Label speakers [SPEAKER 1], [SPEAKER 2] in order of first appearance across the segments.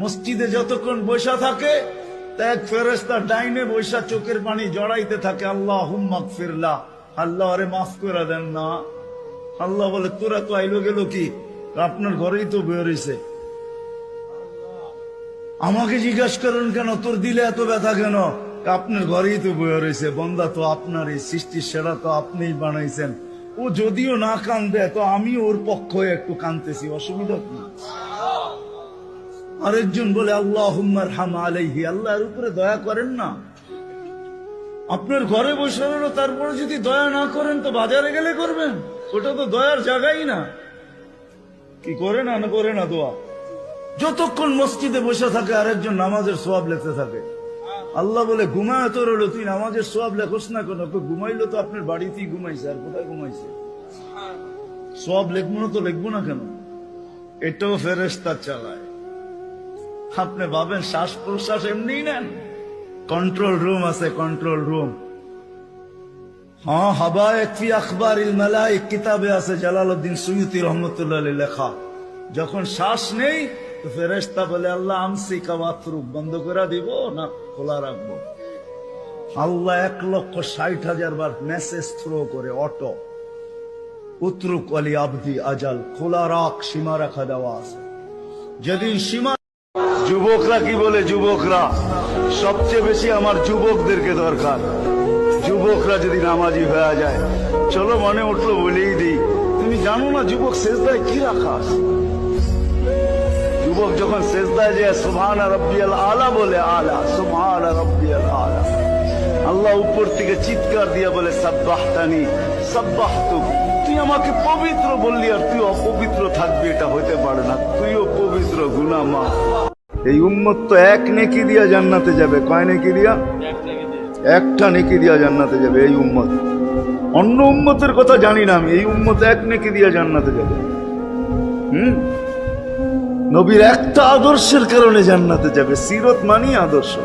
[SPEAKER 1] মসজিদে যতক্ষণ বৈশা থাকে, এক ফেরেস্তা ডাইনে বৈশা চোখের পানি জড়াইতে থাকে আল্লাহ হুম্মাক ফিরলা আল্লাহ আরে মাফ করে দেন না। আল্লাহ বলে, তোরা তো আইলো গেল কি? আপনার ঘরেই তো বেরোইছে আমাকে জিজ্ঞাসা করেন, কেন তোর দিলে এত ব্যথা কেন? আপনার ঘরেই তো বয়ে রয়েছে বন্দা তো আপনারই সৃষ্টির সেরা তো আপনিই বানাইছেন। ও, যদিও না কান্দে, তো আমি ওর পক্ষ একটু কানতেছি অসুবিধা কি? আরেকজন বলে আল্লাহ হাম আলাইহি। আল্লাহর উপরে দয়া করেন না। আপনার ঘরে বসে রইল, তারপরে যদি দয়া না করেন, তো বাজারে গেলে করবেন? ওটা তো দয়ার জায়গাই না। কি করে না না করে না দোয়া? যতক্ষণ মসজিদে বসে থাকে, আরেকজন নামাজের সোয়াব লেখতে থাকে। আল্লাহ বলে, ঘুমায় তো রইল, তুই নামাজের সোয়াব লেখোস না কেন? ঘুমাইলো তো আপনার বাড়িতেই ঘুমাইছে, আর কোথায় ঘুমাইছে? সব লিখব না তো লিখব না কেন? এটাও ফেরেস্তা চালায়। আপনি ভাবেন শ্বাস প্রশ্বাস এমনি নেন? কন্ট্রোল রুম আছে কন্ট্রোল রুম হ্যাঁ একফি আখবর মালাইক কিতাবে আছে জালালউদ্দিন সুয়ুতি রহমতুল্লাহ লেখা। যখন শ্বাস নেই, তো ফেরেশতা বলে, আল্লাহ, আমসি বন্ধ করে দিব না খোলা রাখব? আল্লাহ এক লক্ষ ষাট হাজার বার মেসেজ থ্রো করে, অটো, উত্রুক আলী আবদি আজাল, খোলা রাখ, সীমা রাখা দেওয়া আছে। যেদিন সীমা যুবকরা কি বলে যুবকরা? সবচেয়ে বেশি আমার যুবকদেরকে দরকার। যুবকরা যদি নামাজি হয়ে যায়, চলো মনে উঠল বলেই দিই। তুমি জানো না যুবক শেষদায় কি রাখা যুবক যখন শেষদায় যায়, সুবহান রব্বিয়াল আলা বলে আলা, সুবহান রব্বিয়াল আলা। আল্লাহ উপর থেকে চিৎকার দিয়ে বলে, সাব্বাহতানি সাব্বাহতু তুই আমাকে পবিত্র বললি আর তুই অপবিত্র থাকবি, এটা হতে পারে না। তুইও পবিত্র গুনামা। এই উম্মত তো এক নেকি দিয়া জান্নাতে যাবে। কয় নেকি দিয়া? একটা নেকি দিয়া জান্নাতে যাবে এই উম্মত। অন্য উম্মতের কথা জানি না আমি, এই উম্মত এক নেকি দিয়া জান্নাতে যাবে। হুম? নবীর একটা আদর্শের কারণে জান্নাতে যাবে, সিরত মানি আদর্শ।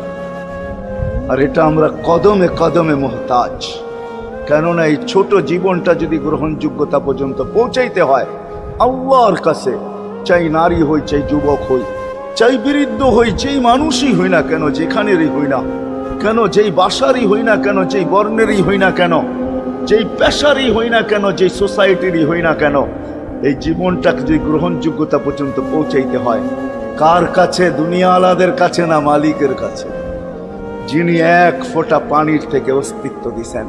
[SPEAKER 1] আর এটা আমরা কদমে কদমে মোহতাজ। কেননা এই ছোট জীবনটা যদি গ্রহণযোগ্যতা পর্যন্ত পৌঁছাইতে হয়, আল্লাহর কাছে চাই নারী হই, চাই যুবক হই, চাই বৃদ্ধ হই, যেই মানুষই হই না কেন, যেখানেরই হই না কেন, যেই বাসারই হই না কেন, যেই বর্ণেরই হই না কেন, যেই পেশারই হই না কেন, যেই সোসাইটিরই হই না কেন, এই জীবনটাকে যদি গ্রহণযোগ্যতা পর্যন্ত পৌঁছাইতে হয়, কার কাছে? দুনিয়া আলাদের কাছে না মালিকের কাছে? যিনি এক ফোঁটা পানির থেকে অস্তিত্ব দিছেন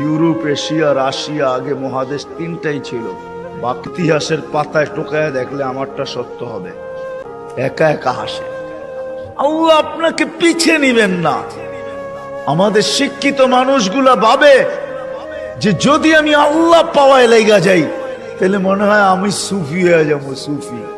[SPEAKER 1] ইউরোপ, এশিয়া, রাশিয়া, আগে মহাদেশ তিনটাই ছিল। বাকি ইতিহাসের পাতায় টোকায় দেখলে আমারটা সত্য হবে। একা একা হাসে। আল্লাহ আপনাকে পিছিয়ে নিবেন না। আমাদের শিক্ষিত মানুষগুলা ভাবে যে যদি আমি আল্লাহ পাওয়ায় লেগা যাই, তাহলে মনে হয় আমি সুফি হয়ে যাব, সুফি।